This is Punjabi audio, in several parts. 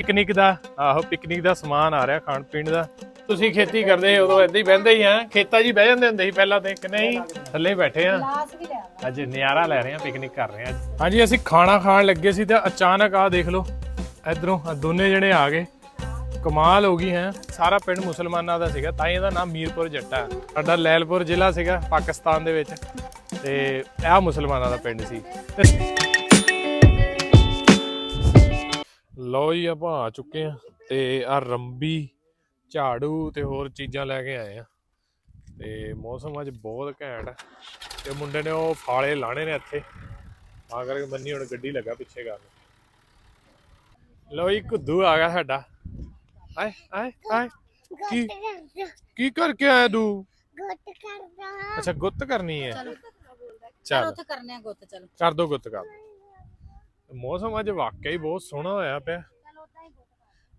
ਪਿਕਨਿਕ ਦਾ ਆਹੋ ਪਿਕਨਿਕ ਦਾ ਸਮਾਨ ਆ ਰਿਹਾ ਖਾਣ ਪੀਣ ਦਾ। ਤੁਸੀਂ ਖੇਤੀ ਕਰਦੇ ਉਦੋਂ ਏਦਾਂ ਹੀ ਬਹਿੰਦੇ ਹੀ ਆ। ਖੇਤਾਂ 'ਚ ਹੀ ਬਹਿ ਜਾਂਦੇ ਹੁੰਦੇ ਸੀ ਪਹਿਲਾਂ ਤੇ ਕਿ ਨਹੀਂ? ਥੱਲੇ ਬੈਠੇ ਆ। ਗਲਾਸ ਵੀ ਲੈ ਆਵਾਂ। ਅੱਜ ਨਿਆਰਾ ਲੈ ਰਹੇ ਆ ਪਿਕਨਿਕ ਕਰ ਰਹੇ ਆ। ਹਾਂਜੀ ਅਸੀਂ ਖਾਣਾ ਖਾਣ ਲੱਗੇ ਸੀ ਤੇ ਅਚਾਨਕ ਆ ਦੇਖ ਲਓ ਇਧਰੋਂ ਆ ਦੋਨੇ ਜਣੇ ਆ ਗਏ। ਕਮਾਲ ਹੋ ਗਈ ਹੈ। ਸਾਰਾ ਪਿੰਡ ਮੁਸਲਮਾਨਾਂ ਦਾ ਸੀਗਾ ਤਾਂ ਇਹਦਾ ਨਾਮ ਮੀਰਪੁਰ ਜੱਟਾ। ਸਾਡਾ ਲੈਲਪੁਰ ਜ਼ਿਲ੍ਹਾ ਸੀਗਾ ਪਾਕਿਸਤਾਨ ਦੇ ਵਿੱਚ। ਤੇ ਇਹ ਮੁਸਲਮਾਨਾਂ ਦਾ ਪਿੰਡ ਸੀ। ਲਓ ਜੀ ਆਪਾਂ ਆ ਚੁੱਕੇ ਆ ਤੇ ਆ ਰੰਬੀ ਝਾੜੂ ਤੇ ਹੋਰ ਚੀਜ਼ਾਂ ਲੈ ਕੇ ਆਏ ਆ ਤੇ ਮੌਸਮ ਅੱਜ ਬਹੁਤ ਘੈਂਟ ਹੈ ਤੇ ਮੁੰਡੇ ਨੇ ਉਹ ਫਾਲੇ ਲਾਣੇ ਨੇ ਇੱਥੇ। ਆ ਕਰਕੇ ਬੰਨੀ ਹੁਣ ਗੱਡੀ ਲੱਗਾ ਪਿੱਛੇ ਕਰਨ। ਲਓ ਜੀ ਕੁੱਦੂ ਆ ਗਿਆ ਸਾਡਾ। ਆਏ ਆਏ ਆਏ ਕੀ ਕੀ ਕਰਕੇ ਆਇਆ ਤੂੰ? ਗੁੱਟ ਕਰਦਾ। ਅੱਛਾ ਗੁੱਤ ਕਰਨੀ ਹੈ। ਚਲੋ। ਚੱਲ। ਉੱਥੇ ਕਰਨੇ ਆ ਗੁੱਤ ਚਲੋ। ਕਰ ਦੋ ਗੁੱਤ ਕਰ ਮੌਸਮ ਅੱਜ ਵਾਕਿਆ ਹੀ ਬਹੁਤ ਸੋਹਣਾ ਹੋਇਆ ਪਿਆ।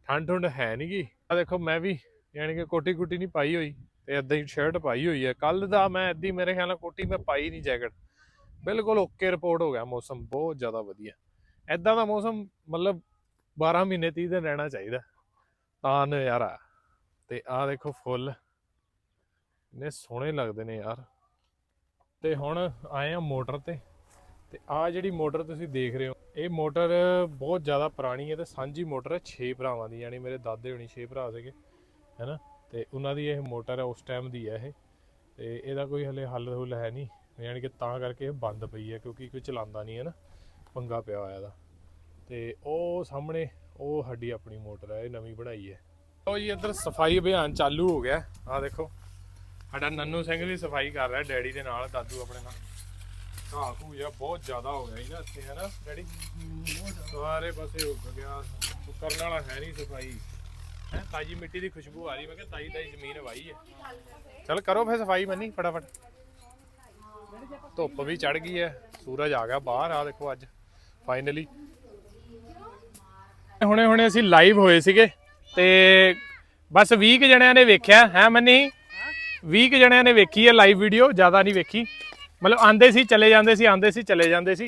ਠੰਡ ਠੰਡ ਹੈ ਨਹੀਂ ਗੀ। ਆ ਦੇਖੋ, ਮੈਂ ਵੀ ਯਾਨੀ ਕਿ ਕੋਟੀ ਕੁਟੀ ਨਹੀਂ ਪਾਈ ਹੋਈ ਤੇ ਏਦਾਂ ਹੀ ਸ਼ਰਟ ਪਾਈ ਹੋਈ ਹੈ। ਕੱਲ ਦਾ ਮੈਂ ਏਦੀ ਮੇਰੇ ਖਿਆਲ ਨਾਲ ਕੋਟੀ ਮੈਂ ਪਾਈ ਨਹੀਂ ਜੈਕਟ ਬਿਲਕੁਲ ਓਕੇ ਰਿਪੋਰਟ ਹੋ ਗਿਆ ਮੌਸਮ, ਬਹੁਤ ਜ਼ਿਆਦਾ ਵਧੀਆ। ਏਦਾਂ ਦਾ ਮੌਸਮ ਮਤਲਬ 12 ਮਹੀਨੇ 30 ਦਿਨ ਰਹਿਣਾ ਚਾਹੀਦਾ। ਤਾਂ ਨਜ਼ਾਰਾ। ਤੇ ਆਹ ਦੇਖੋ ਫੁੱਲ। ਨੇ ਸੋਹਣੇ ਲੱਗਦੇ ਨੇ ਯਾਰ। ਤੇ ਹੁਣ ਆਏ ਆ ਮੋਟਰ ਤੇ। ਤੇ ਆ ਜਿਹੜੀ ਮੋਟਰ ਤੁਸੀਂ ਦੇਖ ਰਹੇ ਹੋ, ਇਹ ਮੋਟਰ ਬਹੁਤ ਜ਼ਿਆਦਾ ਪੁਰਾਣੀ ਹੈ ਤੇ ਸਾਂਝੀ ਮੋਟਰ ਹੈ 6 ਭਰਾਵਾਂ ਦੀ, ਯਾਨੀ ਮੇਰੇ ਦਾਦੇ ਹੋਣੀ 6 ਭਰਾ ਸੀਗੇ, ਹੈਨਾ? ਤੇ ਉਹਨਾਂ ਦੀ ਇਹ ਮੋਟਰ ਹੈ, ਉਸ ਟਾਈਮ ਦੀ ਹੈ ਇਹ। ਤੇ ਇਹਦਾ ਕੋਈ ਹਲੇ ਹੱਲ ਹੁੱਲ ਹੈ ਨਹੀਂ, ਯਾਨੀ ਕਿ ਤਾਂ ਕਰਕੇ ਇਹ ਬੰਦ ਪਈ ਹੈ, ਕਿਉਂਕਿ ਕੋਈ ਚਲਾਉਂਦਾ ਨਹੀਂ ਹੈ ਨਾ, ਪੰਗਾ ਪਿਆ ਹੋਇਆ ਇਹਦਾ। ਤੇ ਉਹ ਸਾਹਮਣੇ, ਉਹ ਸਾਡੀ ਆਪਣੀ ਮੋਟਰ ਹੈ, ਇਹ ਨਵੀਂ ਬਣਾਈ ਹੈ। ਲਓ ਜੀ, ਇੱਧਰ ਸਫ਼ਾਈ ਅਭਿਆਨ ਚਾਲੂ ਹੋ ਗਿਆ ਆ ਦੇਖੋ। ਸਾਡਾ ਨੰਨੂ ਸਿੰਘ ਵੀ ਸਫ਼ਾਈ ਕਰ ਰਿਹਾ, ਡੈਡੀ ਦੇ ਨਾਲ, ਦਾਦੂ ਆਪਣੇ ਨਾਲ। ਘਾਹ ਘੂ ਜਿਹਾ ਬਹੁਤ ਜ਼ਿਆਦਾ ਹੋ ਗਿਆ ਜੀ ਨਾ ਇੱਥੇ ਹੈ ਨਾ ਡੈਡੀ ਸਾਰੇ ਪਾਸੇ ਉੱਗ ਗਿਆ। ਕਰਨ ਵਾਲਾ ਹੈ ਨਹੀਂ ਸਫ਼ਾਈ। ਹੈ ਤਾਜੀ ਮਿੱਟੀ ਦੀ ਖੁਸ਼ਬੂ ਆ ਰਹੀ। ਮੈਂ ਕਿਹਾ ਤਾਜੀ ਤਾਜੀ ਜ਼ਮੀਨ ਵਾਈ ਹੈ। ਚਲ ਕਰੋ ਫਿਰ ਸਫ਼ਾਈ ਮੰਨੀ ਫਟਾਫਟ। ਧੁੱਪ ਵੀ ਚੜ ਗਈ ਹੈ। ਸੂਰਜ ਆ ਗਿਆ ਬਾਹਰ ਆ ਦੇਖੋ ਅੱਜ ਫਾਈਨਲੀ ਹੁਣੇ ਹੁਣੇ ਅਸੀਂ ਲਾਈਵ ਹੋਏ ਸੀਗੇ ਤੇ ਬਸ 20 ਕੁ ਜਣਿਆਂ ਨੇ ਵੇਖਿਆ। ਹੈ ਮੰਨੀ? 20 ਕੁ ਜਣਿਆਂ ਨੇ ਵੇਖੀ ਹੈ ਲਾਈਵ ਵੀਡੀਓ ਜ਼ਿਆਦਾ ਨਹੀਂ ਵੇਖੀ। ਮਤਲਬ ਆਂਦੇ ਸੀ ਚਲੇ ਜਾਂਦੇ ਸੀ ਆਂਦੇ ਸੀ ਚਲੇ ਜਾਂਦੇ ਸੀ।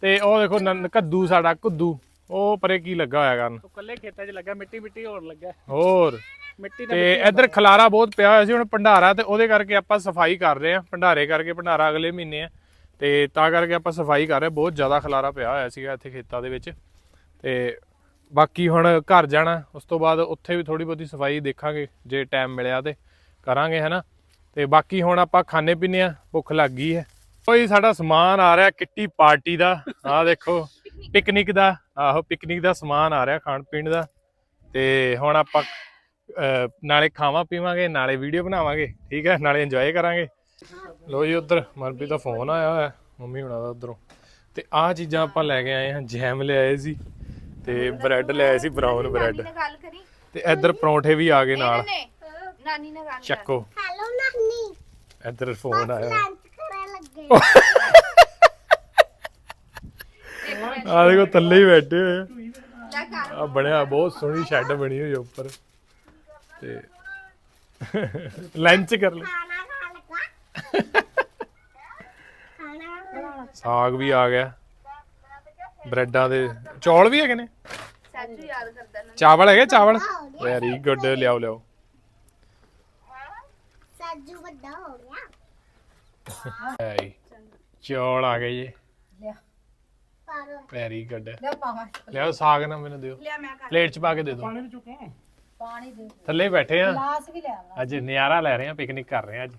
ਤੇ ਉਹ ਦੇਖੋ ਨੰਨ- ਕੱਦੂ ਸਾਡਾ ਕੁੱਦੂ। ਉਹ ਪਰੇ ਕੀ ਲੱਗਾ ਹੋਇਆ ਕਰਨ? ਉਹ ਕੱਲੇ ਖੇਤਾਂ 'ਚ ਲੱਗਾ ਮਿੱਟੀ ਮਿੱਟੀ ਹੋਰ ਲੱਗਾ। ਹੋਰ। ਮਿੱਟੀ ਦਾ ਤੇ ਇੱਧਰ ਖਲਾਰਾ ਬਹੁਤ ਪਿਆ ਹੋਇਆ ਸੀ ਹੁਣ ਭੰਡਾਰਾ ਤੇ ਉਹਦੇ ਕਰਕੇ ਆਪਾਂ ਸਫ਼ਾਈ ਕਰ ਰਹੇ ਆ ਭੰਡਾਰੇ ਕਰਕੇ ਭੰਡਾਰਾ ਅਗਲੇ ਮਹੀਨੇ ਆ। ਤੇ ਤਾਂ ਕਰਕੇ ਆਪਾਂ ਸਫ਼ਾਈ ਕਰ ਰਹੇ ਹਾਂ। ਬਹੁਤ ਜ਼ਿਆਦਾ ਖਲਾਰਾ ਪਿਆ ਹੋਇਆ ਸੀਗਾ ਇੱਥੇ ਖੇਤਾਂ ਦੇ ਵਿੱਚ। ਤੇ ਬਾਕੀ ਹੁਣ ਘਰ ਜਾਣਾ ਉਸ ਤੋਂ ਬਾਅਦ ਉੱਥੇ ਵੀ ਥੋੜੀ ਬਹੁਤੀ ਸਫ਼ਾਈ ਦੇਖਾਂਗੇ ਜੇ ਟਾਈਮ ਮਿਲਿਆ ਤੇ ਕਰਾਂਗੇ ਹੈਨਾ ਤੇ ਬਾਕੀ ਹੁਣ ਆਪਾਂ ਖਾਣੇ ਪੀਣੇ ਆ ਭੁੱਖ ਲੱਗ ਗਈ ਹੈ। ਕੋਈ ਸਾਡਾ ਸਮਾਨ ਆ ਰਿਹਾ ਕਿੱਟੀ ਪਾਰਟੀ ਦਾ ਆਹ ਦੇਖੋ ਪਿਕਨਿਕ ਦਾ ਆਹੋ ਪਿਕਨਿਕ ਦਾ ਸਮਾਨ ਆ ਰਿਹਾ ਖਾਣ ਪੀਣ ਦਾ। ਤੇ ਹੁਣ ਆਪਾਂ ਨਾਲੇ ਖਾਵਾਂ ਪੀਵਾਂਗੇ ਨਾਲੇ ਵੀਡੀਓ ਬਣਾਵਾਂਗੇ ਠੀਕ ਹੈ ਨਾਲੇ ਇੰਜੋਏ ਕਰਾਂਗੇ। ਲੋ ਜੀ ਉਧਰ ਮਨਪ੍ਰੀਤ ਦਾ ਫੋਨ ਆਇਆ ਹੋਇਆ ਮੰਮੀ ਹੁਣਾਂ ਦਾ ਉਧਰੋਂ। ਤੇ ਆਹ ਚੀਜ਼ਾਂ ਆਪਾਂ ਲੈ ਕੇ ਆਏ ਹਾਂ ਜੈਮ ਲੈ ਆਏ ਸੀ ਤੇ ਬ੍ਰੈਡ ਲੈ ਆਏ ਸੀ ਬਰਾਊਨ ਬ੍ਰੈਡ ਤੇ ਇੱਧਰ ਪਰੌਂਠੇ ਵੀ ਆ ਗਏ ਨਾਲ। ਨਾਨੀ ਨਾਲ ਗੱਲ ਚੱਕੋ। ਹੈਲੋ ਨਾਨੀ। ਇੱਧਰ ਫੋਨ ਆਇਆ। ਲੰਚ ਕਰਨ ਲੱਗੇ। ਆ ਦੇਖੋ ਥੱਲੇ ਹੀ ਬੈਠੇ ਹੋਏ ਆ। ਲੈ ਕਰ ਆ ਬਣਿਆ ਬਹੁਤ ਸੋਹਣੀ ਸ਼ੈੱਡ ਬਣੀ ਹੋਈ ਉੱਪਰ। ਤੇ ਲੰਚ ਕਰ ਲਈ। ਖਾਣਾ ਖਾ ਲਗਾ। ਖਾਣਾ ਸਾਗ ਵੀ ਆ ਗਿਆ। ਬ੍ਰੈਡਾਂ ਦੇ ਚੌਲ ਵੀ ਹੈਗੇ ਨੇ? ਸਾਜੂ ਯਾਦ ਕਰਦਾ ਨਾ। ਚਾਵਲ ਹੈਗੇ ਚਾਵਲ? ਵੈਰੀ ਗੁੱਡ ਲਿਆਓ ਲਿਆਓ। ਸਾਜੂ ਵੱਡਾ ਹੋ ਗਿਆ। ਹੈ ਜੀ। ਚੌਲ ਆ ਗਏ ਜੀ। ਲਿਆ। ਪਰ ਵੈਰੀ ਗੁੱਡ ਲਿਆ ਪਾਵਾਂ। ਲਿਆਓ ਸਾਗ ਨਾ ਮੈਨੂੰ ਦਿਓ। ਲਿਆ ਮੈਂ ਕਰ। ਪਲੇਟ 'ਚ ਪਾ ਕੇ ਦੇ ਦਿਓ। ਪਾਣੀ ਦੇ ਥੱਲੇ ਬੈਠੇ ਆ। ਗਲਾਸ ਵੀ ਲੈ ਆਵਾਂ ਅੱਜ ਨਿਆਰਾ ਲੈ ਰਹੇ ਆ ਪਿਕਨਿਕ ਕਰ ਰਹੇ ਆ ਅੱਜ।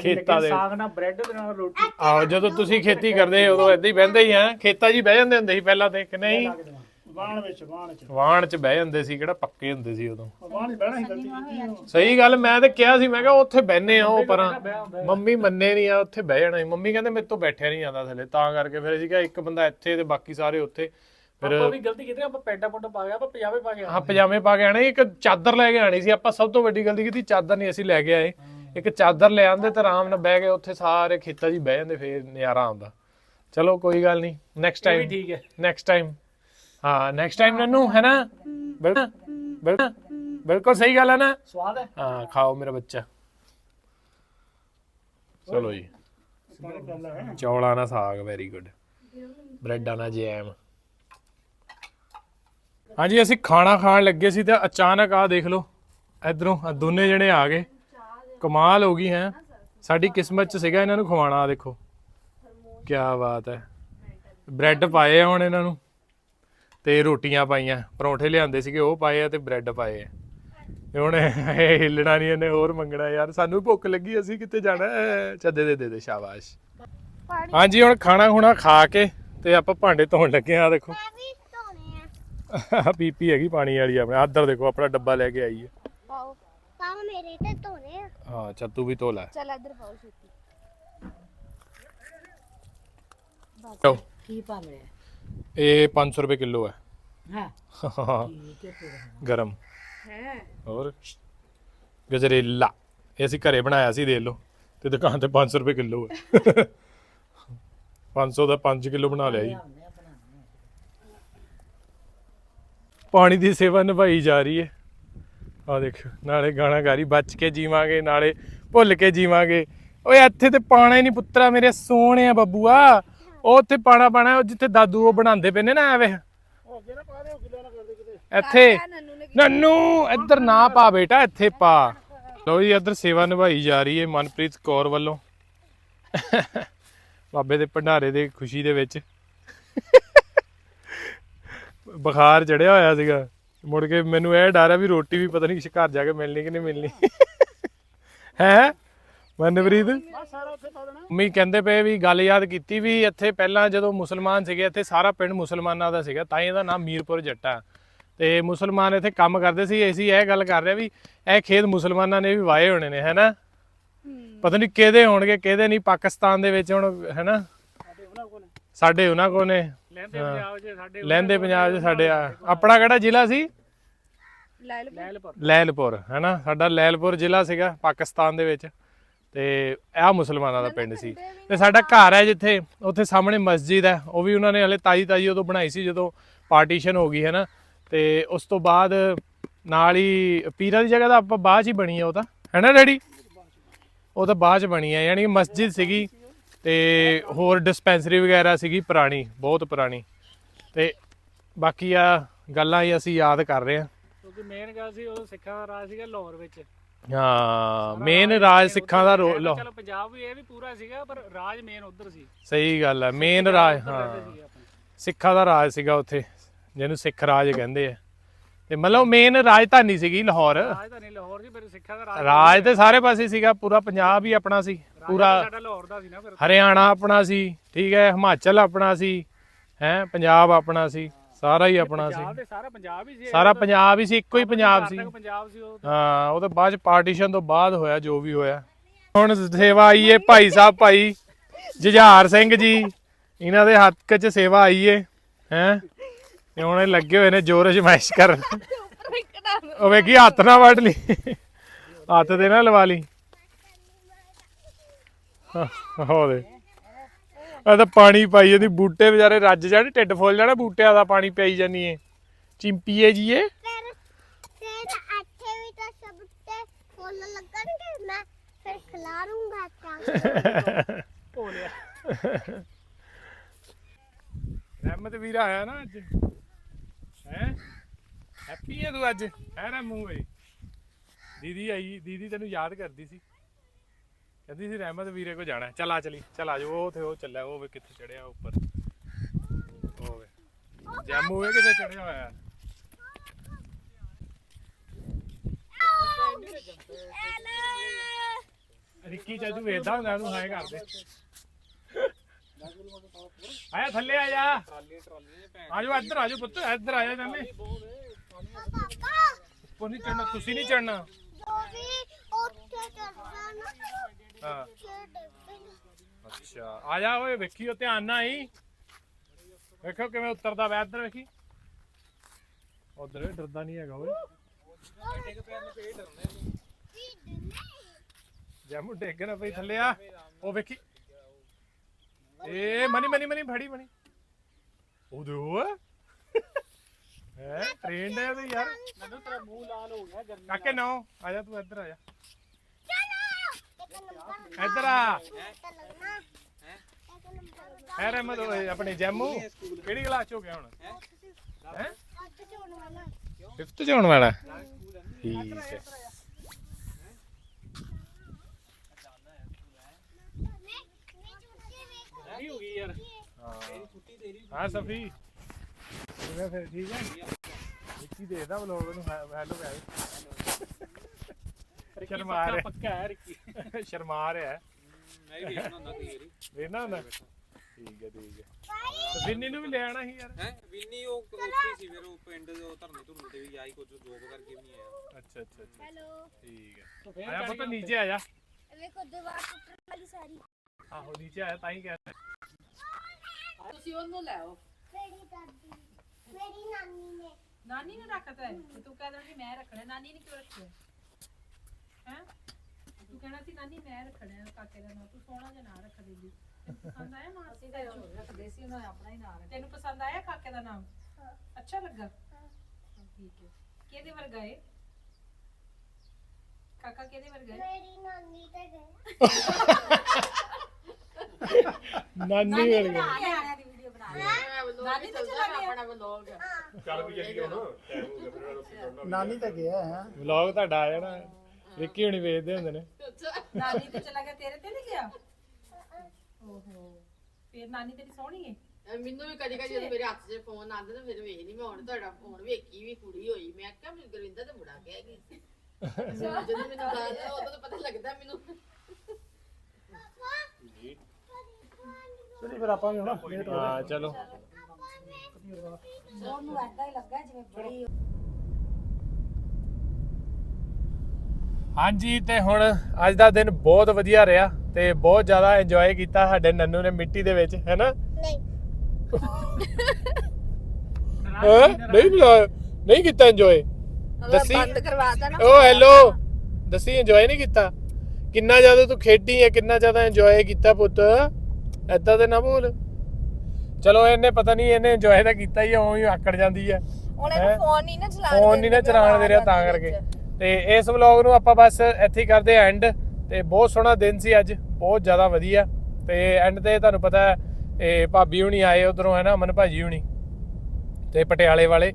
ਖੇਤਾਂ ਦੇ ਸਾਗ ਨਾਲ ਬ੍ਰੈਡ ਦੇ ਨਾਲ ਰੋਟੀ। ਆਹੋ ਜਦੋਂ ਤੁਸੀਂ ਖੇਤੀ ਕਰਦੇ ਉਦੋਂ ਏਦਾਂ ਹੀ ਬਹਿੰਦੇ ਹੀ ਆ। ਖੇਤਾਂ 'ਚ ਹੀ ਬਹਿ ਜਾਂਦੇ ਹੁੰਦੇ ਸੀ ਪਹਿਲਾਂ ਤੇ ਕਿ ਨਹੀਂ? ਵਾਣ ਵਿੱਚ ਵਾਣ ਚ। ਵਾਣ 'ਚ ਬਹਿ ਜਾਂਦੇ ਸੀ ਕਿਹੜਾ ਪੱਕੇ ਹੁੰਦੇ ਸੀ ਉਦੋਂ। ਵਾਣ ਚ ਬਹਿਣਾ ਹੀ ਗਲਤੀ ਕੀਤੀ ਉਹ। ਸਹੀ ਗੱਲ ਮੈਂ ਤੇ ਕਿਹਾ ਸੀ ਮੈਂ ਕਿਹਾ ਉੱਥੇ ਬਹਿਨੇ ਆ ਉਹ ਪਰਾਂ। ਮੰਮੀ ਮੰਨੇ ਨਹੀਂ ਆ ਉੱਥੇ ਬਹਿ ਜਾਣਾ ਸੀ। ਮੰਮੀ ਕਹਿੰਦੇ ਮੇਰੇ ਤੋਂ ਬੈਠਿਆ ਨਹੀਂ ਜਾਂਦਾ ਥੱਲੇ ਤਾਂ ਕਰਕੇ ਫਿਰ ਅਸੀਂ ਕਿਹਾ ਇੱਕ ਬੰਦਾ ਇੱਥੇ ਤੇ ਬਾਕੀ ਸਾਰੇ ਉੱਥੇ। ਫਿਰ ਆਪਾਂ ਵੀ ਗਲਤੀ ਕੀਤੀ ਆਪਾਂ ਪੈਂਟਾ ਪੁੰਟਾ ਪਾ ਗਿਆ ਆਪਾਂ ਪਜਾਮੇ ਪਾ ਗਿਆ ਹਾਂ ਪਜਾਮੇ ਪਾ ਕੇ ਆਣੇ ਇੱਕ ਚਾਦਰ ਲੈ ਕੇ ਆਣੀ ਸੀ। ਆਪਾਂ ਸਭ ਤੋਂ ਵੱਡੀ ਗਲਤੀ ਕੀਤੀ ਚਾਦਰ ਨਹੀਂ ਅਸੀਂ ਲੈ ਕੇ ਆਏ। ਇੱਕ ਚਾਦਰ ਲੈ ਆਂਦੇ ਤੇ ਆਰਾਮ ਨਾਲ ਬਹਿ ਕੇ ਉੱਥੇ ਸਾਰੇ ਖੇਤਾਂ 'ਚ ਹੀ ਬਹਿ ਜਾਂਦੇ ਫੇਰ ਨਜ਼ਾਰਾ ਆਉਂਦਾ। ਚਲੋ ਕੋਈ ਗੱਲ ਨਹੀਂ ਨੈਕਸਟ ਇਹ ਵੀ ਟਾਈਮ ਠੀਕ ਹੈ। ਨੈਕਸਟ ਟਾਈਮ ਹਾਂ ਨੈਕਸਟ ਟਾਈਮ ਨਨੂ ਹੈ ਨਾ ਬਿਲਕੁਲ ਬਿਲਕੁਲ ਬਿਲਕੁਲ ਸਹੀ ਗੱਲ ਹੈ ਨਾ? ਸਵਾਦ ਹੈ ਹਾਂ ਖਾਓ ਮੇਰਾ ਬੱਚਾ। ਚਲੋ ਜੀ। ਚੌਲਾਂ ਨਾਲ ਸਾਗ ਵੈਰੀ ਗੁੱਡ ਬ੍ਰੈਡਾਂ ਨਾਲ ਜੈਮ। ਹਾਂਜੀ ਅਸੀਂ ਖਾਣਾ ਖਾਣ ਲੱਗੇ ਸੀ ਤੇ ਅਚਾਨਕ ਆ ਦੇਖ ਲਓ। ਇਧਰੋਂ ਆ ਦੋਨੇ ਜਣੇ ਆ ਗਏ। ਕਮਾਲ ਹੋ ਗਈ ਹੈ। ਸਾਡੀ ਕਿਸਮਤ ਚ ਸੀਗਾ ਇਹਨਾਂ ਨੂੰ ਖਵਾਣਾ ਆ ਦੇਖੋ। ਕੀ ਬਾਤ ਹੈ। ਬ੍ਰੈਡ ਪਾਏ ਆ ਹੁਣ ਇਹਨਾਂ ਨੂੰ। ਤੇ ਰੋਟੀਆਂ ਪਾਈਆਂ ਪਰੌਂਠੇ ਲਿਆਂਦੇ ਸੀਗੇ ਉਹ ਪਾਏ ਆ ਤੇ ਬ੍ਰੈਡ ਪਾਏ ਆ। ਤੇ ਹੁਣ ਇਹ ਹਿੱਲਣਾ ਨਹੀਂ ਇਹਨੇ ਹੋਰ ਮੰਗਣਾ ਯਾਰ ਸਾਨੂੰ ਭੁੱਖ ਲੱਗੀ ਅਸੀਂ ਕਿੱਥੇ ਜਾਣਾ? ਚੱਲ ਦੇ ਦੇ ਦੇ ਦੇ ਸ਼ਾਬਾਸ਼। ਹਾਂਜੀ ਹੁਣ ਖਾਣਾ ਖੁਣਾ ਖਾ ਕੇ ਤੇ ਆਪਾਂ ਭਾਂਡੇ ਧੋਣ ਲੱਗੇ ਆ ਦੇਖੋ। ਮੈਂ ਵੀ ਧੋਣੇ ਆ। ਪੀਪੀ ਹੈਗੀ ਪਾਣੀ ਵਾਲੀ ਆਪਣੇ ਆਦਰ ਦੇਖੋ ਆਪਣਾ ਡੱਬਾ ਲੈ ਕੇ ਆਈ ਹੈ। ਪਾਓ। ਪਾਓ ਮੇਰੇ ਤੇ ਧੋਣੇ ਆ। ਹਾਂ ਚੱਲ ਤੂੰ ਵੀ ਧੋ ਲੈ। ਚੱਲ ਇੱਧਰ ਪਾਓ ਛੇਤੀ। ਲਓ, ਕੀ ਪਾ ਲਿਆ ਇਹ 500 ਰੁਪਏ ਕਿਲੋ ਹੈ। ਹਾਂ। ਠੀਕ ਹੈ ਗਰਮ। ਹੈ ਹੋਰ? ਗਜਰੇਲਾ। ਇਹ ਅਸੀਂ ਘਰੇ ਬਣਾਇਆ ਸੀ ਦੇਖ ਲਓ। ਤੇ ਦੁਕਾਨ ਤੇ 500 ਰੁਪਏ ਕਿਲੋ ਹੈ। 500 ਦਾ 5 ਕਿਲੋ ਬਣਾ ਲਿਆ ਜੀ। ਪਾਣੀ ਦੀ ਸੇਵਾ ਨਿਭਾਈ ਜਾ ਰਹੀ ਹੈ। ਆ ਦੇਖੋ ਨਾਲੇ ਗਾਣਾ ਗਾਰੀ ਬਚ ਕੇ ਜੀਵਾਂਗੇ ਨਾਲੇ ਭੁੱਲ ਕੇ ਜੀਵਾਂਗੇ। ਓਏ ਇੱਥੇ ਤੇ ਪਾਣਾ ਹੀ ਨਹੀਂ ਪੁੱਤਰਾ ਮੇਰੇ ਸੋਹਣਿਆ ਬੱਬੂਆ। ਉਹ ਉੱਥੇ ਪਾਣਾ ਪਾਣਾ ਜਿੱਥੇ ਦਾਦੂ ਉਹ ਬਣਾਉਂਦੇ ਪਏ ਨੇ ਨਾ ਐਵੇਂ। ਉਹ ਅੱਗੇ ਨਾ ਪਾ ਦੇ ਉਹ ਗਿੱਲਾ ਨਾ ਕਰਦੇ ਕਿਤੇ। ਇੱਥੇ। ਨੰਨੂ ਇੱਧਰ ਨਾ ਪਾ ਬੇਟਾ ਇੱਥੇ ਪਾ। ਲੋ ਜੀ ਇੱਧਰ ਸੇਵਾ ਨਿਭਾਈ ਜਾ ਰਹੀ ਹੈ ਮਨਪ੍ਰੀਤ ਕੌਰ ਵੱਲੋਂ। ਬਾਬੇ ਦੇ ਭੰਡਾਰੇ ਦੇ ਖੁਸ਼ੀ ਦੇ ਵਿੱਚ। ਬੁਖਾਰ ਚੜਿਆ ਹੋਇਆ ਸੀਗਾ। ਮੁੜ ਕੇ ਮੈਨੂੰ ਇਹ ਡਰ ਆ ਵੀ ਰੋਟੀ ਵੀ ਪਤਾ ਨਹੀਂ ਘਰ ਜਾ ਕੇ ਮਿਲਣੀ ਕਿ ਨਹੀਂ ਮਿਲਣੀ। ਹੈ? ਮਨਪ੍ਰੀਤ ਬਸ ਸਾਰਾ ਉੱਥੇ ਪਾ ਦੇਣਾ। ਮੰਮੀ ਕਹਿੰਦੇ ਪਏ ਵੀ ਗੱਲ ਯਾਦ ਕੀਤੀ ਵੀ ਇੱਥੇ ਪਹਿਲਾਂ ਜਦੋਂ ਮੁਸਲਮਾਨ ਸੀਗੇ ਇੱਥੇ ਸਾਰਾ ਪਿੰਡ ਮੁਸਲਮਾਨਾਂ ਦਾ ਸੀਗਾ ਤਾਂ ਇਹਦਾ ਨਾਮ ਮੀਰਪੁਰ ਜੱਟਾ। ਤੇ ਮੁਸਲਮਾਨ ਇੱਥੇ ਕੰਮ ਕਰਦੇ ਸੀ ਅਸੀਂ ਇਹ ਗੱਲ ਕਰ ਰਹੇ ਵੀ ਇਹ ਖੇਤ ਮੁਸਲਮਾਨਾਂ ਨੇ ਵੀ ਵਾਏ ਹੋਣੇ ਨੇ ਹੈਨਾ? ਪਤਾ ਨਹੀਂ ਕਿਹਦੇ ਹੋਣਗੇ ਕਿਹਦੇ ਨਹੀਂ ਪਾਕਿਸਤਾਨ ਦੇ ਵਿੱਚ ਹੁਣ ਹੈਨਾ? ਸਾਡੇ ਉਹਨਾਂ ਕੋਲ ਸਾਡੇ ਉਹਨਾਂ ਕੋਲ ਨੇ। ਲੈਂਦੇ ਪੰਜਾਬ 'ਚ ਸਾਡੇ ਲਹਿੰਦੇ ਪੰਜਾਬ 'ਚ ਸਾਡੇ ਆ। ਆਪਣਾ ਕਿਹੜਾ ਜ਼ਿਲ੍ਹਾ ਸੀ? ਲੈਲਪੁਰ। ਲੈਲਪੁਰ ਹੈਨਾ? ਸਾਡਾ ਲੈਲਪੁਰ ਜ਼ਿਲ੍ਹਾ ਸੀਗਾ ਪਾਕਿਸਤਾਨ ਦੇ ਵਿੱਚ। ਤੇ ਇਹ ਮੁਸਲਮਾਨਾਂ ਦਾ ਪਿੰਡ ਸੀ। ਤੇ ਸਾਡਾ ਘਰ ਹੈ ਜਿੱਥੇ ਉੱਥੇ ਸਾਹਮਣੇ ਮਸਜਿਦ ਹੈ। ਉਹ ਵੀ ਉਹਨਾਂ ਨੇ ਹਲੇ ਤਾਜੀ ਤਾਜੀ ਉਦੋਂ ਬਣਾਈ ਸੀ ਜਦੋਂ ਪਾਰਟੀਸ਼ਨ ਹੋ ਗਈ ਹੈ ਨਾ। ਤੇ ਉਸ ਤੋਂ ਬਾਅਦ ਨਾਲ ਹੀ ਪੀਰਾਂ ਦੀ ਜਗ੍ਹਾ ਤਾਂ ਆਪਾਂ ਬਾਅਦ 'ਚ ਹੀ ਬਣੀ ਹੈ ਉਹ ਤਾਂ। ਹੈ ਨਾ ਡੈਡੀ? ਉਹ ਤਾਂ ਬਾਅਦ 'ਚ ਬਣੀ ਹੈ ਯਾਨੀ ਕਿ ਮਸਜਿਦ ਸੀਗੀ ਤੇ ਹੋਰ ਡਿਸਪੈਂਸਰੀ ਵਗੈਰਾ ਸੀਗੀ ਪੁਰਾਣੀ ਬਹੁਤ ਪੁਰਾਣੀ। ਤੇ ਬਾਕੀ ਆ ਗੱਲਾਂ ਹੀ ਅਸੀਂ ਯਾਦ ਕਰ ਰਹੇ ਹਾਂ ਕਿਉਂਕਿ ਮੇਨ ਗੱਲ ਸੀ ਉਦੋਂ ਸਿੱਖਾਂ ਦਾ ਰਾਜ ਸੀਗਾ ਲਾਹੌਰ ਵਿੱਚ। ਹਾਂ ਮੇਨ ਰਾਜ ਸਿੱਖਾਂ ਦਾ ਰੋ- ਲੋ ਚਲੋ ਪੰਜਾਬ ਵੀ ਇਹ ਵੀ ਪੂਰਾ ਸੀਗਾ ਪਰ ਰਾਜ ਮੇਨ ਉਧਰ ਸੀ। ਸਹੀ ਗੱਲ ਹੈ ਮੇਨ ਰਾਜ ਹਾਂ। ਸੀਗੇ ਆਪਣੇ ਸਿੱਖਾਂ ਦਾ ਰਾਜ ਸੀਗਾ ਉੱਥੇ ਜਿਹਨੂੰ ਸਿੱਖ ਰਾਜ ਕਹਿੰਦੇ ਆ। ਤੇ ਮਤਲਬ ਮੇਨ ਰਾਜਧਾਨੀ ਸੀਗੀ ਲਾਹੌਰ। ਰਾਜ ਤਾਂ ਨਹੀਂ ਲਾਹੌਰ ਸੀ ਪਰ ਸਿੱਖਾਂ ਦਾ ਰਾਜ ਰਾਜ ਤੇ ਸਾਰੇ ਪਾਸੇ ਸੀਗਾ ਪੂਰਾ ਪੰਜਾਬ ਹੀ ਆਪਣਾ ਸੀ ਪੂਰਾ ਸਾਡਾ ਲਾਹੌਰ ਦਾ ਸੀ ਨਾ ਫਿਰ। ਹਰਿਆਣਾ ਆਪਣਾ ਸੀ ਠੀਕ ਹੈ ਹਿਮਾਚਲ ਆਪਣਾ ਸੀ ਹੈ ਪੰਜਾਬ ਆਪਣਾ ਸੀ। ਸਾਰਾ ਹੀ ਆਪਣਾ ਸੀ। ਪੰਜਾਬ ਦੇ ਸਾਰਾ ਪੰਜਾਬ ਹੀ ਸੀ ਸਾਰਾ ਪੰਜਾਬ ਹੀ ਸੀ ਇੱਕੋ ਹੀ ਪੰਜਾਬ ਸੀ। ਤੱਕ ਪੰਜਾਬ ਸੀ ਉਹ ਹਾਂ ਉਹ ਤਾਂ ਬਾਅਦ ਚ ਪਾਰਟੀਸ਼ਨ ਤੋਂ ਬਾਅਦ ਹੋਇਆ ਜੋ ਵੀ ਹੋਇਆ। ਹੁਣ ਸੇਵਾ ਆਈ ਏ ਭਾਈ ਸਾਹਿਬ ਭਾਈ ਜੁਝਾਰ ਸਿੰਘ ਜੀ। ਇਹਨਾਂ ਦੇ ਹੱਥ 'ਚ ਸੇਵਾ ਆਈ ਏ ਹੈ? ਤੇ ਹੁਣ ਇਹ ਲੱਗੇ ਹੋਏ ਨੇ ਜੋਰ ਅਜਮਾਇਸ਼ ਕਰਨ। ਉਹ ਵੇਖੀ ਹੱਥ ਨਾ ਵੱਢ ਲਈ। ਹੱਥ ਦੇ ਨਾ ਲਵਾ ਲਈ। ਹੋ ਦੇ। ਆ ਤਾਂ ਪਾਣੀ ਪਾਈ ਜਾਂਦੀ ਬੂਟੇ ਵਿਚਾਰੇ ਰੱਜ ਜਾਣ ਢਿੱਡ ਫੁੱਲ ਜਾਣਾ ਬੂਟਿਆਂ ਦਾ ਪਾਣੀ ਪਿਆਈ ਜਾਨੀ ਏ। ਚਿੰਪੀਏ ਜੀਏ ਫਿਰ ਫਿਰ ਇੱਥੇ ਵੀ ਤਾਂ ਸਭ ਤੇ ਫੁੱਲ ਲੱਗਣਗੇ ਮੈਂ ਫਿਰ ਖਿਲਾਰੂੰਗਾ ਤਾਂ। ਹੋ ਲਿਆ ਰਹਿਮਤ ਵੀਰ ਆਇਆ ਨਾ ਅੱਜ। ਹੈ? ਹੈਪੀ ਹੈ ਤੂੰ ਅੱਜ? ਹੈ ਰਾਮੂ ਬਈ ਦੀਦੀ ਆਈ ਦੀਦੀ ਤੈਨੂੰ ਯਾਦ ਕਰਦੀ ਸੀ। ਕਹਿੰਦੀ ਸੀ ਰਹਿਮਤ ਵੀਰੇ ਕੋ ਜਾਣਾ। ਚੱਲ ਆ ਚਲੀ ਚੱਲ ਆ ਜਾ ਉਹ ਤੇ ਉਹ ਚੱਲਿਆ ਉਹ ਵੇ ਕਿੱਥੇ ਚੜਿਆ ਉੱਪਰ। ਉਹ ਵੇ। ਜੰਮੂ ਵੇ ਕਿੱਥੇ ਚੜਿਆ ਹੋਇਆ। ਰਿੱਕੀ ਚਾਚੂ ਵੇਖਦਾ ਹੁੰਦਾ ਤੂੰ ਹਾਏ ਕਰਦੇ। ਆਇਆ ਥੱਲੇ ਆ ਜਾ। ਆ ਜਾ ਇੱਧਰ ਆ ਜਾ ਪੁੱਤ ਇੱਧਰ ਆ ਜਾ ਜਾਨੇ ਪਾਪਾ। ਨਹੀਂ ਚੜਨਾ ਤੁਸੀਂ ਨਹੀਂ ਚੜਨਾ। ਜੋ ਵੀ ਉੱਥੇ ਚੜਦਾ ਨਾ ਹਾਂ। ਅੱਛਾ ਆ ਜਾ ਓਏ ਵੇਖੀ ਉਹ ਧਿਆਨ ਨਾਲ ਹੀ। ਵੇਖੋ ਕਿਵੇਂ ਉਤਰਦਾ ਵੇ ਇੱਧਰ ਵੇਖੀ। ਉਧਰ ਡਰਦਾ ਨਹੀਂ ਹੈਗਾ ਓਏ। ਜੈਮੂ ਡੇਗਣਾ ਪਈ ਥੱਲੇ ਆ। ਉਹ ਵੇਖੀ। ਏ ਮਨੀ ਮਨੀ ਮਨੀ ਫੜੀ ਮਨੀ। ਉਦੋਂ ਹੈ ਟ੍ਰੇਨਡ ਹੈ ਤੇ ਯਾਰ। ਮੈਨੂੰ ਤੇਰਾ ਮੂੰਹ ਲਾਲ ਹੋ ਗਿਆ ਗਰਮੀ ਕਾਕੇ ਨੋ। ਆ ਜਾ ਤੂੰ ਇੱਧਰ ਆ ਜਾ। ਇੱਧਰ ਆ। ਹੈ ਰਹਿਮਤ ਓਏ ਆਪਣੇ ਜੈਮੂ ਕਿਹੜੀ ਕਲਾਸ ਚ ਹੋ ਗਿਆ ਹੁਣ? ਹੈ? ਅੱਜ ਹੋਣ ਵਾਲਾ 5th ਚ ਆਉਣ ਵਾਲਾ। ਠੀਕ ਹੈ ਹੋ ਗਈ ਯਾਰ। ਹਾਂ। ਸਫੀ। ਕਿਵੇਂ ਫਿਰ ਠੀਕ ਹੈ? ਵਿੱਕੀ ਦੇਖਦਾ ਵਲੋਗ ਨੂੰ ਹੈਲੋ ਗਾਇਸ ਸ਼ਰਮਾ ਰਿਹਾ ਪੱਕਾ ਹੈ ਰਿੱਕੀ ਸ਼ਰਮਾ ਰਿਹਾ ਹੈ। ਮੈਂ ਵੀ ਵੇਖਣਾ ਹੁੰਦਾ ਕਈ ਵਾਰੀ ਵੇਖਣਾ ਹੁੰਦਾ ਠੀਕ ਹੈ ਠੀਕ ਹੈ ਤੇ ਵਿੰਨੀ ਨੂੰ ਵੀ ਲੈ ਆਣਾ ਸੀ ਯਾਰ ਹੈ ਵਿੰਨੀ ਉਹ ਉੱਥੇ ਸੀ ਫਿਰ ਉਹ ਪਿੰਡ ਦੇ ਉਹ ਧਰਨੇ ਧੁਰਨੇ ਤੇ ਵੀ ਆਈ ਕੁਝ ਜੋਬ ਕਰਕੇ ਵੀ ਨਹੀਂ ਆਇਆ ਅੱਛਾ ਅੱਛਾ ਅੱਛਾ ਹੈਲੋ ਠੀਕ ਹੈ ਤਾਂ ਫੇਰ ਆਇਆ ਪੁੱਤ ਨੀਚੇ ਆ ਜਾ ਵੇਖੋ ਦੀਵਾਰ ਟੁੱਟਣ ਵਾਲੀ ਸਾਰੀ ਆਹੋ ਨੀਚੇ ਆਇਆ ਤਾਂ ਹੀ ਕਹਿ ਰਿਹਾ ਤੁਸੀਂ ਉਹਨੂੰ ਲੈ ਆਓ ਮੇਰੀ ਦਾਦੀ ਮੇਰੀ ਨਾਨੀ ਨੇ ਨਾਨੀ ਨੇ ਰੱਖਤਾ ਹੈ ਤੇ ਤੂੰ ਕਹਿ ਕਿ ਮੈਂ ਰੱਖਣਾ ਨਾਨੀ ਨੇ ਕਿਉਂ ਰੱਖਿਆ ਹੈ? ਤੂੰ ਕਹਿਣਾ ਸੀ ਨਾਨੀ ਮੈਂ ਰੱਖਣਾ ਹੈ ਕਾਕੇ ਦਾ ਨਾਮ ਤੂੰ ਸੋਹਣਾ ਜਿਹਾ ਨਾਂ ਰੱਖ ਦਿੰਦੀ। ਤੈਨੂੰ ਪਸੰਦ ਆਇਆ ਮਾਂ ਅਸੀਂ ਤਾਂ ਰੱਖਦੇ ਸੀ ਉਹਨਾਂ ਨੇ ਆਪਣਾ ਹੀ ਨਾਮ ਤੈਨੂੰ ਪਸੰਦ ਆਇਆ ਕਾਕੇ ਦਾ ਨਾਮ ਅੱਛਾ ਲੱਗਾ। ਠੀਕ ਹੈ। ਕਿਹਦੇ ਵਰਗਾ ਹੈ ਕਾਕਾ ਕਿਹਦੇ ਵਰਗਾ ਹੈ ਮੇਰੀ ਨਾਨੀ ਤੇ ਗਏ ਨਾਨੀ ਵਰਗਾ। ਦੀ ਵੀਡੀਓ ਬਣਾ ਨਾਨੀ ਤੇ ਚਲਾ ਗਿਆ ਆਪਣਾ ਵਲੋਗ ਚੱਲ ਵੀ ਚੱਲੀ ਹੁਣ। ਟਾਈਮ ਹੋ ਗਿਆ ਫਿਰ ਨਾਨੀ ਤਾਂ ਗਿਆ ਹੈ। ਵਲੌਗ ਤੁਹਾਡਾ ਆ ਜਾਣਾ। ਵਿੱਕੀ ਹੁਣੀ ਵੇਚਦੇ ਹੁੰਦੇ ਨੇ। ਨਾਨੀ ਤੇ ਚਲਾ ਗਿਆ ਤੇਰੇ ਤੇ ਨਹੀਂ ਗਿਆ? ਓਹੋ ਫਿਰ ਨਾਨੀ ਤੇਰੀ ਸੋਹਣੀ ਹੈ ਮੈਨੂੰ ਵੀ ਕਦੀ ਕਦੀ ਜਦੋਂ ਮੇਰੇ ਹੱਥ 'ਚ ਫੋਨ ਆਉਂਦਾ ਤਾਂ ਫਿਰ ਵੇਖਦੀ ਮੈਂ ਹੁਣ ਤੁਹਾਡਾ ਫੋਨ ਵੇਖੀ ਵੀ ਕੁੜੀ ਹੋਈ। ਮੈਂ ਕਿਹਾ ਮੈਨੂੰ ਗੁਰਵਿੰਦਰ ਤੇ ਮੁੰਡਾ ਕਹਿ ਗਈ ਜਦੋਂ ਮੈਨੂੰ ਦੱਸਦਾ ਉਦੋਂ ਤਾਂ ਪਤਾ ਲੱਗਦਾ ਮੈਨੂੰ। ਚਲੀ ਫਿਰ ਆਪਾਂ ਵੀ ਹੁਣ ਲੇਟ ਹੋ ਹਾਂ ਚਲੋ। ਉਹਨੂੰ ਐਦਾਂ ਹੀ ਲੱਗਾ ਜਿਵੇਂ ਬੜੀ ਹਾਂਜੀ ਤੇ ਹੁਣ ਅੱਜ ਦਾ ਦਿਨ ਬਹੁਤ ਵਧੀਆ ਰਿਹਾ ਤੇ ਬਹੁਤ ਜ਼ਿਆਦਾ ਇੰਜੋਏ ਕੀਤਾ ਸਾਡੇ ਨੰਨੂ ਨੇ ਮਿੱਟੀ ਦੇ ਵਿੱਚ ਹੈਨਾ? ਨਹੀਂ। ਹੈਂ? ਨਹੀਂ ਨਹੀਂ ਕੀਤਾ ਇੰਜੋਏ ਦੱਸੀ? ਕਰਵਾਤਾ ਨਾ ਓ ਹੈਲੋ ਦੱਸੀ ਇੰਜੋਏ ਨਹੀਂ ਕੀਤਾ? ਕਿੰਨਾ ਜ਼ਿਆਦਾ ਤੂੰ ਖੇਡੀ ਹੈ ਕਿੰਨਾ ਜ਼ਿਆਦਾ ਇੰਜੋਏ ਕੀਤਾ ਪੁੱਤ? ਐਦਾਂ ਤੇ ਨਾ ਬੋਲ। ਚਲੋ ਇਹਨੇ ਪਤਾ ਨਹੀਂ ਇਹਨੇ ਇੰਜੋਏ ਤਾਂ ਕੀਤਾ ਹੀ ਆ, ਉਵੇਂ ਹੀ ਆਕੜ ਜਾਂਦੀ ਹੈ? ਉਹਨੇ ਫੋਨ ਨਹੀਂ ਨਾ ਚਲਾਉਣ ਫੋਨ ਨਹੀਂ ਨਾ ਚਲਾਉਣ ਦੇ ਰਿਹਾ ਤਾਂ ਕਰਕੇ। ਤੇ ਇਸ ਵਲੌਗ ਨੂੰ ਆਪਾਂ ਬਸ ਇੱਥੇ ਹੀ ਕਰਦੇ ਐਂਡ ਤੇ ਬਹੁਤ ਸੋਹਣਾ ਦਿਨ ਸੀ ਅੱਜ, ਬਹੁਤ ਜ਼ਿਆਦਾ ਵਧੀਆ। ਤੇ ਐਂਡ ਤੇ ਤੁਹਾਨੂੰ ਪਤਾ ਇਹ ਭਾਬੀ ਹੁਣੀ ਆਏ ਉਧਰੋਂ, ਹੈ ਨਾ, ਅਮਨ ਭਾਜੀ ਹੁਣੀ ਤੇ ਪਟਿਆਲੇ ਵਾਲੇ।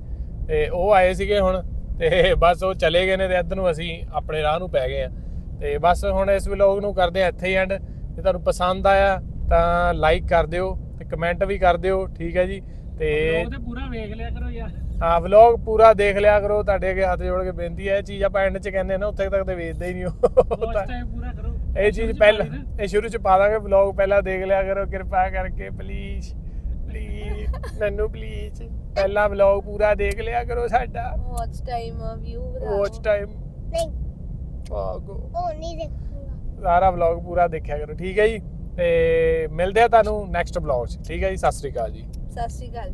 ਤੇ ਉਹ ਆਏ ਸੀਗੇ ਹੁਣ ਤੇ ਬਸ ਉਹ ਚਲੇ ਗਏ ਨੇ ਤੇ ਇੱਧਰ ਨੂੰ ਅਸੀਂ ਆਪਣੇ ਰਾਹ ਨੂੰ ਪੈ ਗਏ ਆ ਤੇ ਬਸ ਹੁਣ ਇਸ ਵਲੌਗ ਨੂੰ ਕਰਦੇ ਆ ਇੱਥੇ ਹੀ ਐਂਡ ਜੇ ਤੁਹਾਨੂੰ ਪਸੰਦ ਆਇਆ ਤਾਂ ਲਾਈਕ ਕਰ ਦਿਓ ਤੇ ਕਮੈਂਟ ਵੀ ਕਰ ਦਿਓ, ਠੀਕ ਹੈ ਜੀ? ਤੇ ਉਹ ਤੇ ਪੂਰਾ ਵੇਖ ਲਿਆ ਕਰੋ ਯਾਰ। ਹਾਂ ਵਲੌਗ ਪੂਰਾ ਦੇਖ ਲਿਆ ਕਰੋ ਤੁਹਾਡੇ ਅੱਗੇ ਹੱਥ ਜੋੜ ਕੇ ਬੇਨਤੀ ਹੈ ਇਹ ਚੀਜ਼ ਆਪਾਂ ਐਂਡ 'ਚ ਕਹਿੰਦੇ ਨਾ ਉੱਥੇ ਤੱਕ ਤੇ ਵੇਚਦੇ ਹੀ ਨਹੀਂ ਉਹ। ਵਾਚ ਟਾਈਮ ਪੂਰਾ ਕਰੋ। ਇਹ ਚੀਜ਼ ਪਹਿਲਾਂ ਇਹ ਸ਼ੁਰੂ 'ਚ ਪਾ ਦਾਂਗੇ ਵਲੌਗ ਪਹਿਲਾਂ ਦੇਖ ਲਿਆ ਕਰੋ ਕਿਰਪਾ ਕਰਕੇ ਪਲੀਜ਼ ਪਲੀਜ਼ ਮੈਨੂੰ ਪਲੀਜ਼ ਪਹਿਲਾ ਵਲੌਗ ਪੂਰਾ ਦੇਖ ਲਿਆ ਕਰੋ ਸਾਡਾ। Watch time view watch time ਨਹੀਂ ਆਗੋ ਉਹ ਨਹੀਂ ਦੇਖੂੰਗਾ। ਸਾਰਾ ਵਲੌਗ ਪੂਰਾ ਦੇਖਿਆ ਕਰੋ ਠੀਕ ਹੈ ਜੀ? ਤੇ ਮਿਲਦੇ ਆ ਤੁਹਾਨੂੰ ਨੈਕਸਟ ਵਲੌਗ 'ਚ। ਠੀਕ ਹੈ ਜੀ? ਸਤਿ ਸ੍ਰੀ ਅਕਾਲ ਜੀ। ਸਤਿ ਸ਼੍ਰੀ ਅਕਾਲ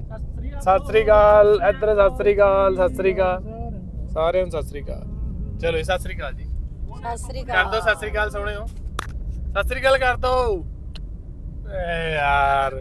ਸਤਿ ਸ੍ਰੀ ਅਕਾਲ ਇੱਧਰ ਸਤਿ ਸ੍ਰੀ ਅਕਾਲ ਸਤਿ ਸ੍ਰੀ ਅਕਾਲ। ਸਾਰਿਆਂ ਨੂੰ ਸਤਿ ਸ੍ਰੀ ਅਕਾਲ। ਚਲੋ ਜੀ ਸਤਿ ਸ੍ਰੀ ਅਕਾਲ ਜੀ। ਸਤਿ ਸ਼੍ਰੀ ਕਰ ਦੋ ਸਤਿ ਸ੍ਰੀ ਅਕਾਲ ਸੋਹਣਿਓ। ਸਤਿ ਸ੍ਰੀ ਅਕਾਲ ਕਰ ਦੋ। ਏ ਯਾਰ।